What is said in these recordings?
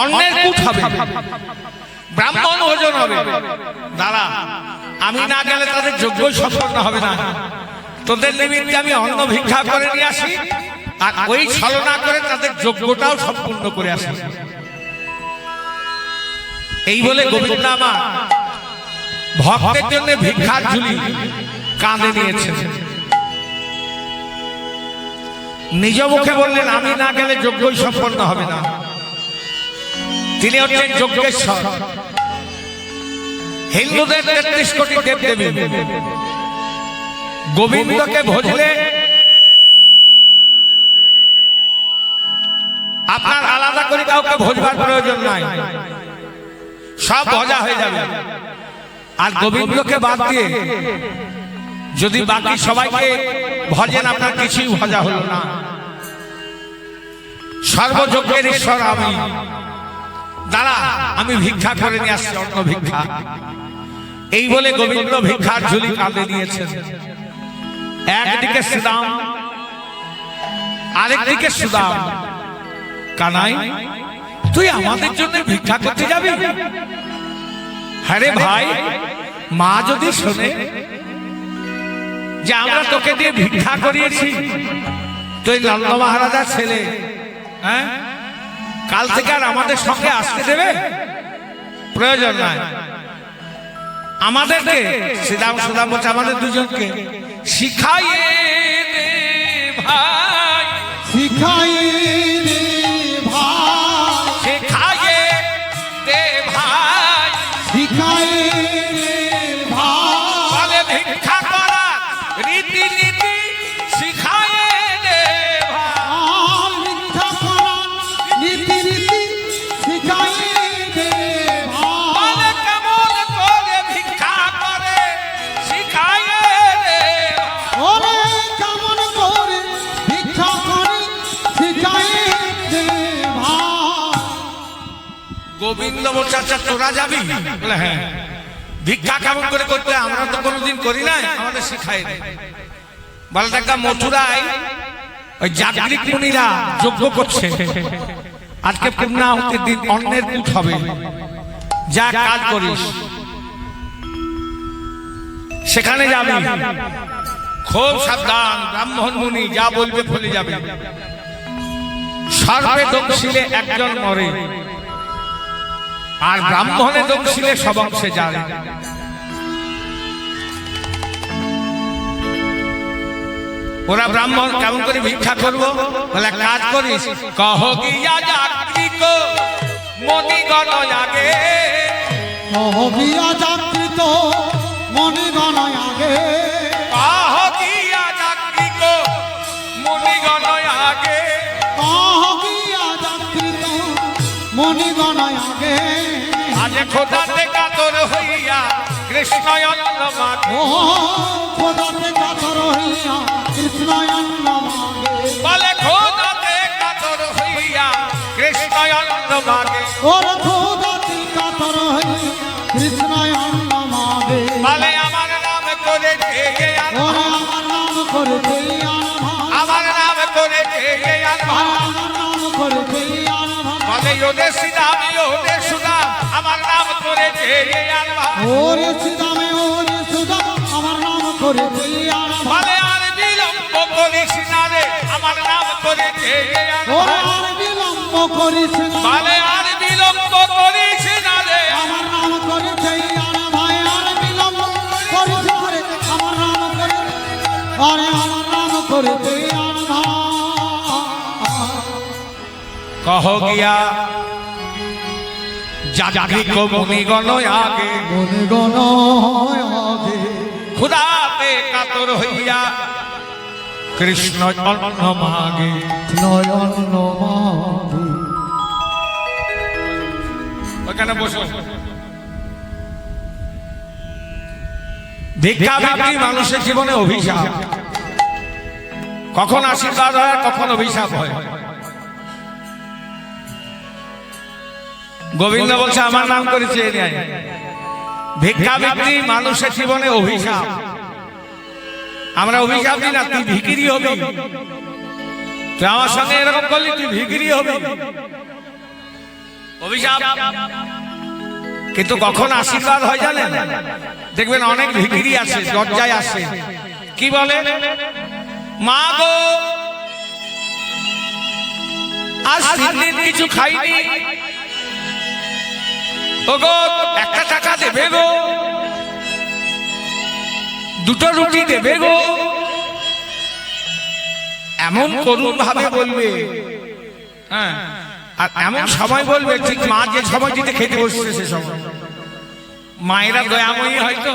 অন্যের কুট হবে। ব্রাহ্মণ ভোজন হবে। দাঁড়া আমি না গেলে তাদের যোগ্য সম্পন্ন হবে না। তোদের নিমিত্তে আমি অন্ন ভিক্ষা করে নিয়ে আসি আর ওই ছলনা করে তাদের যোগ্যটাও সম্পূর্ণ করে আসি। এই বলে গোবিন্দ আমার ভক্তের জন্য ভিক্ষার ঝুলি কাঁধে নিয়েছেন। নিজ মুখে বললেন আমি না গেলে যোগ্যই সম্পন্ন হবে না। তিনি হচ্ছেন যজ্ঞেশ্বর হিন্দুদের তেত্রিশ কোটি দেব দেবী গোবিন্দকে ভজলে আপনার আলাদা করে কাউকে ভোজবার প্রয়োজন নাই। সব ভজা হয়ে যাবে। আর গোবিন্দকে বাদ দিয়ে যদি বাকি সবাইকে ভজেন, আপনার কিছুই ভজা হলো না। সর্বযজ্ঞের ঈশ্বর আমি। দাঁড়া, আমি ভিক্ষা করে নিয়ে আসছি, অন্য ভিক্ষা। এই বলে গোবিন্দ ভিক্ষার ঝুলি কাঁধে নিয়েছেন। একদিকে সুদাম, আরেকদিকে সুদাম। কানাই, তুই আমাদের জন্য ভিক্ষা করতে যাবি? হ্যাঁ ভাই, মা যদি শোনে যে আমরা তোকে দিয়ে ভিক্ষা করিয়েছি, তুই নন্দ মহারাজার ছেলে হ্যাঁ? কাল থেকে আর আমাদের সঙ্গে আসতে দেবে? প্রয়োজন নাই। আমাদেরকে শ্রীরাম সুদাম বলছে আমাদের দুজনকে শিখাইয়ে শিখাই ভাই। শিখাইয়ে গোবিন্দ আচ্ছা তোরা যাবি? হ্যাঁ। ভিক্ষা কেমন করে করতে আমরা তো কোনোদিন করি নাই, আমাদের শিখাই বলে, দেখা, মথুরায় ওই জাগরিক মুনিরা যজ্ঞ করছে। আজকে পূর্ণাহুতির দিন অন্যের কুট হবে। যা কাজ করিস, সেখানে যাবি। খুব সাবধান, ব্রাহ্মণ মুনি যা বলবে ফলে যাবে। সর্বে দক্ষিণে একজন মরে। আর ব্রাহ্মণে দক্ষিণে সবংশে যায় ওরা ব্রাহ্মণ কেমন করে ভিক্ষা করব? বলে কাজ করিস কহ গিয়া যাত্রী কো মনি গণ আগে। মহবিয়া যাত্রিত মনে গণায় আগে। খোদাতে কাতর হইয়া কৃষ্ণ অন্ন মাগে। ও খোদাতে কাতর হইয়া কৃষ্ণয়ন্ন মাগে। বলে খোদাতে কাতর হইয়া কৃষ্ণ অন্ন মাগে। ওর খোদাতে কাতর হইয়া কৃষ্ণয়ন্ন মাগে। বলে আমার নাম করে ঢেকে ওরে আমার নাম করে ভাই আমার নাম করে ঢেকে আমার নাম করে ভাই বলে ওদের সিদাম ওদের সুদাম আমার নাম করে ঢেকে ওরে সুদামে ওরে সুদাম আমার নাম করে দেয়ার আর বিলম্ব করিস না রে আমার নাম করে ওরে আর বিলম্ব করিস না বলে আর বিলম্ব করিস না রে। আমার নাম করে দেয়ার ভাই আর বিলম্ব করিস রে। আমার নাম করে আরে আমার নাম করে দেয়ার কহ গিয়া জাগি কো মুনিগণ আগে। মনে গণ আগে। খুদাতে কাতর হইয়া কৃষ্ণ অন্ন মাগে। নয়ন মাগে। ওখানে বসো। মানুষের জীবনে অভিশাপ। কখন আশীর্বাদ হয় কখন অভিশাপ হয়। গোবিন্দ বলছে, আমার নাম করেছে এ ভিক্ষা ভিক্ষি মানুষের জীবনে অভিশাপ। আমরা অভিশাপ দিই না, তুই ভিকিরি হবি। তুই আমার সঙ্গে এরকম করলি, তুই ভিকিরি হবি। অভিশাপ। কিন্তু কখন আশীর্বাদ হয় জানেন? দেখবেন অনেক ভিকিরি আছে দরজায় আসে। কি বলে? মা গো, আজ কিছু খাইনি ও একটা টাকা দেবে গো। দুটো রুটি দেবে গো। এমন করুণ ভাবে বলবে। হ্যাঁ। আর এমন সময় বলবে ঠিক মা যে সময় দিতে খেতে বসছে সে সময়। মায়েরা দয়াময়ী হয়তো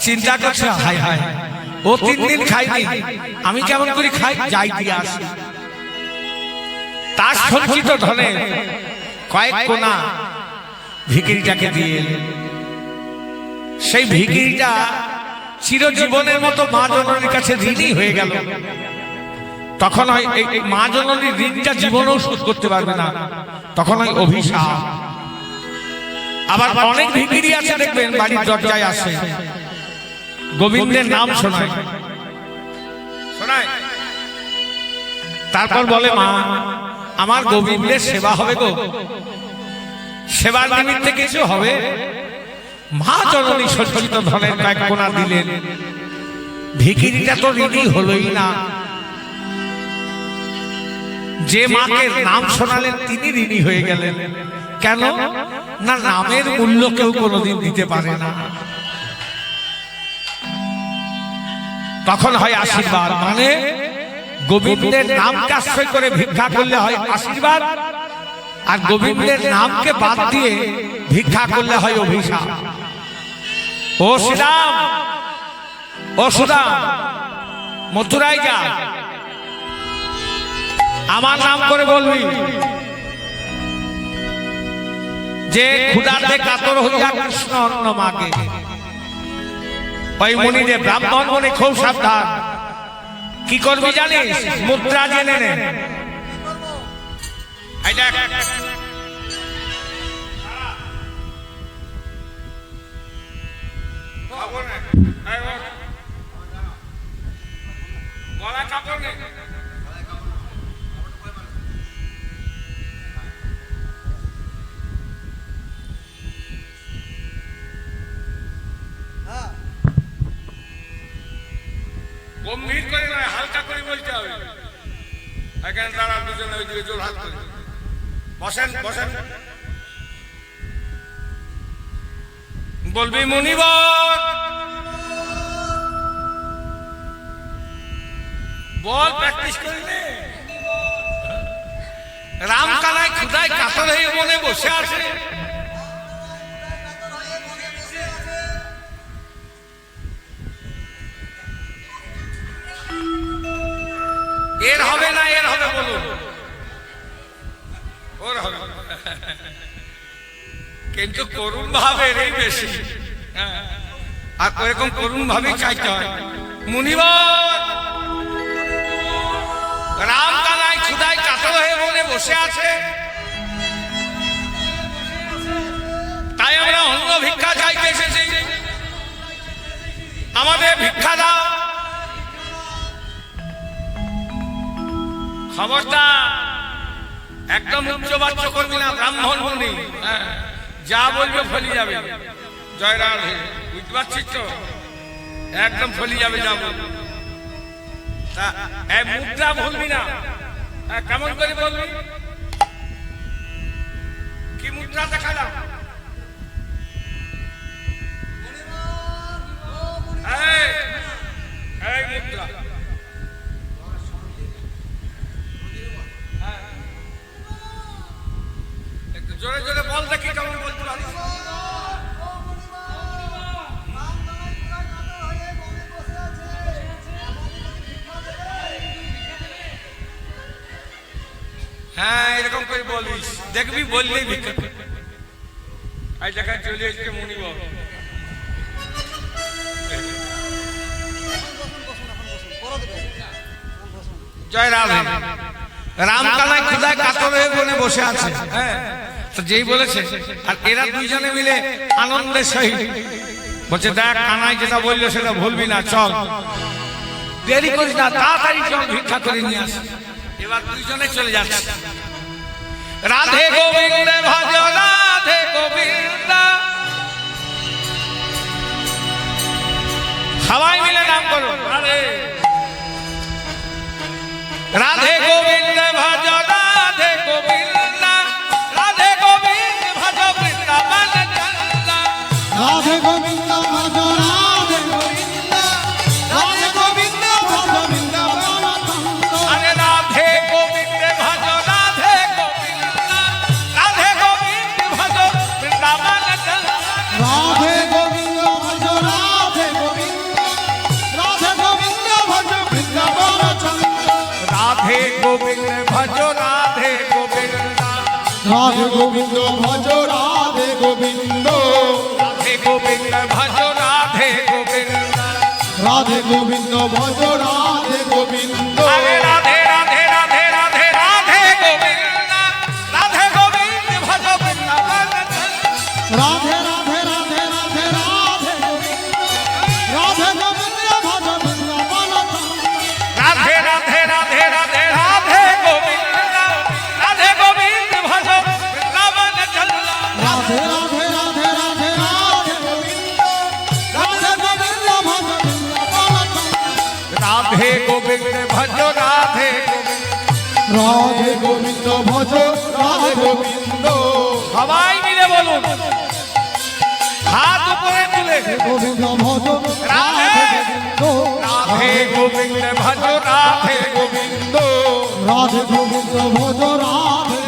চিন্তা করছে হায় হায় ও তিন দিন খাইনি আমি কেমন করে খাই? যাই দিয়ে আসি। তার সঞ্চিত ধনে কয়েক কোনা ভিকিরিটাকে দিয়ে। সেই ভিকিরিটা চিরজীবনের মতো মা জননীর কাছে ঋণী হয়ে গেল। তখন হয় এই এই মা জননীর ঋণটা জীবনেও শোধ করতে পারবে না। তখন হয় অভিশাপ। আবার অনেক ভিকিরি আছে দেখবেন বাড়ির দরজায় আসে। গোবিন্দের নাম শোনায়। শোনায়। তারপর বলে মা আমার গোবিন্দের সেবা হবে গো। সেবার নিমিত্তে কিছু হবে? মা জননী সঞ্চিত ধনের কয়েক কোনা দিলেন। ভিকিরিটা তো ঋণী হলোই না। যে মাকে নাম শোনালেন তিনি ঋণী হয়ে গেলেন। কেন? না নামের মূল্য কেউ কোনোদিন দিতে পারে না। তখন হয় আশীর্বাদ। মানে গোবিন্দের নামকে আশ্রয় করে ভিক্ষা করলে হয় আশীর্বাদ। আর গোবিন্দের নামকে বাদ দিয়ে ভিক্ষা করলে হয় অভিশাপ। ও শ্রীরাম, ও সুদাম মথুরায় যা। আমার নাম করে বলবি। যে ক্ষুদাতে কাতর হইয়া কৃষ্ণ অন্ন মাকে। ওই মনিরে ব্রাহ্মণ মনে খুব সাবধান। কি করবি জানিস? মুদ্রা জেনে নে। গলা কাপড় নেই গম্ভীর করে নয় হালকা করে বলতে হবে। এখানে দাঁড়া দুজনে ওইদিকে জোর হাত করে। বসেন বসেন। বলবি মুনিবর বল প্র্যাকটিস করলে রাম কানায় খুদায় কাতর হয়ে মনে বসে আছে। কিন্তু করুণ ভাবে এই বেশি। আর ওরকম করুণ ভাবে চাইতে হয়। মুনিবর রাম কানায় ক্ষুদায় হয়ে মনে বসে আছে। তাই আমরা অন্য ভিক্ষা চাইতে এসেছি। আমাদের ভিক্ষা দাও। খবরদার একদম উচ্চ বাচ্চ করবি না ব্রাহ্মণ মুনি। হ্যাঁ, যা বলবে ফলি যাবে। জয় রাধে বুঝতে পারছিস তো? একদম ফলি যাবে যা বলবে। মুদ্রা ভুলবি না। কেমন করে বলবি? কি মুদ্রা দেখালাম? এই, এই মুদ্রা। জোরে জোরে বল দেখি কেমন বলতে পারিস হ্যাঁ এরকম করে বলিস। দেখবি বললেই ভিক্ষা। এই জায়গায় চলে এসছে মনিব জয় রাম। রাম কানায় খুদায় কাতর হয়ে বনে বসে আছে। হ্যাঁ। তো যেই বলেছে, আর এরা দুইজনে মিলে আনন্দের সহিত। বলছে, দেখ, কানাই যেটা বলল সেটা ভুলবি না, চল। দেরি করিস না, তাড়াতাড়ি চল, ভিক্ষা করে নিয়ে আস। এবার দুইজনে চলে যাচ্ছে। রাধে গোবিন্দ, ভজ রাধে গোবিন্দ। সবাই মিলে নাম করো। রাধে। গোবিন্দ, ভজ গোবিন্দ ভজ রাধে গোবিন্দ। রাধে গোবিন্দ ভজ রাধে গোবিন্দ। রাধে গোবিন্দ ভজ রাধে রাধে রাধে গোবিন্দ ভজ রাধে গোবিন্দ। সবাই মিলে বলুন। হাত উপরে তুলে। গোবিন্দ ভজ রাধে গোবিন্দ। রাধে গোবিন্দ ভজ রাধে গোবিন্দ। রাধে গোবিন্দ ভজ রাধে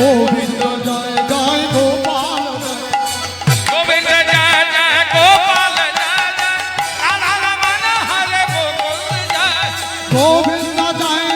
গোবিন্দ জয় জয় গোপাল গোবিন্দ জয় জয় গোপাল গোবিন্দ জয়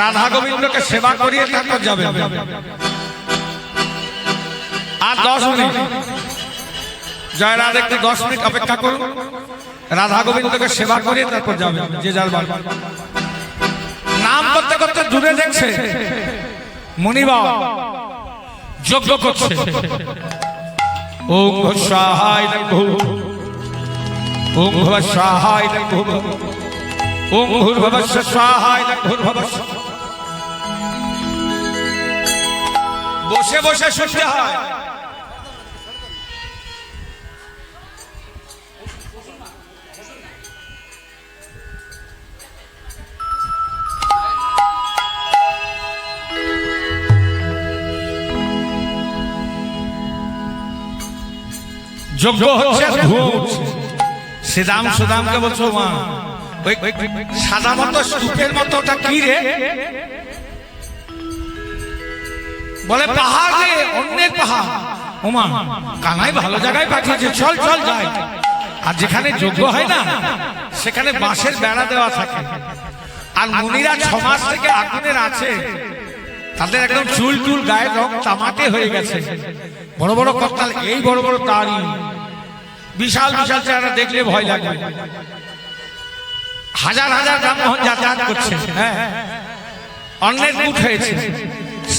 রাধা গোবিন্দকে সেবা করিয়ে তারপর যাবে আর দশ মিনিট। জয় রাধা, একটু দশ মিনিট অপেক্ষা করুন। রাধা গোবিন্দকে সেবা করিয়ে তারপর যাবে যে যার বাড়ি। নাম করতে করতে দূরে দেখছে, মনিবা যজ্ঞ করছে। ওম ভব সহায় নভো ওম ভূর্ভবস্য সহায় ভূর্ভবস্য বসে বসে শুনতে হয়। যোগ্য হচ্ছে উঠছে। শ্রীরাম সুদামকে বলছো মা। ওই সাদা মতো স্তূপের মতো ওটা কি রে? বলে পাহাড় রে অন্যের পাহাড়। ওমা কানাই ভালো জায়গায় পাঠিয়েছে। চল চল যাই। আর যেখানে যোগ্য হয় না সেখানে বাঁশের বেড়া দেওয়া থাকে। আর মুনিরা ছ মাস থেকে আগুনের আছে। তাদের একদম চুল চুল গায়ের রং তামাটে হয়ে গেছে। বড় বড় কর্তাল এই বড় বড় দাড়ি বিশাল বিশাল চেহারা দেখলে ভয় লাগে। হাজার হাজার ব্রাহ্মণ যাতায়াত করছে। হ্যাঁ। অন্যের মুখ হয়েছে।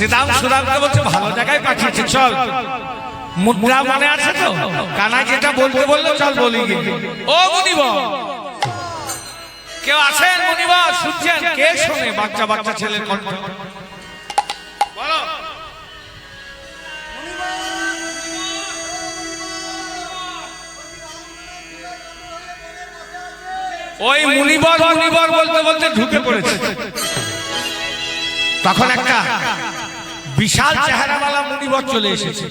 শ্রীরাম সুরামকে বলছে, ভালো জায়গায় পাঠিয়েছে চল। মুদ্রা মনে আছে তো? কানা যেটা বলতে বলল, চল বলি ও মুনিব কেউ আছেন মুনিবা শুনছেন? কে শোনে বাচ্চা বাচ্চা ছেলের কণ্ঠ? বলো। ওই মুনিবর মুনিবর বলতে বলতে ঢুকে পড়েছে। তখন একটা বিশাল চেহারাওয়ালা মুনিবর চলে এসেছে।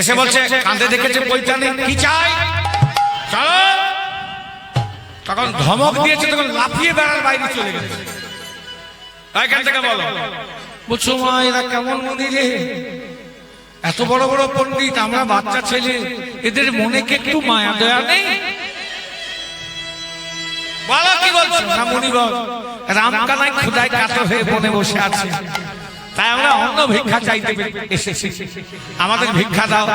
এসে বলছে কাঁধে দেখেছে বৈজ্ঞানিক কি চাই? চলো। তখন ধমক দিয়েছে তখন লাফিয়ে বেড়ার বাইরে চলে গেছে। এখান থেকে বলো। বলছো মা এরা কেমন মন্দির এত বড় বড় পণ্ডিত আমরা বাচ্চা ছেলে এদের মনে কি একটু মায়া দয়া নেই? হয়ে বসে তাই আমরা ভিক্ষা চাইতে এসেছি। আমাদের ভিক্ষা দাও।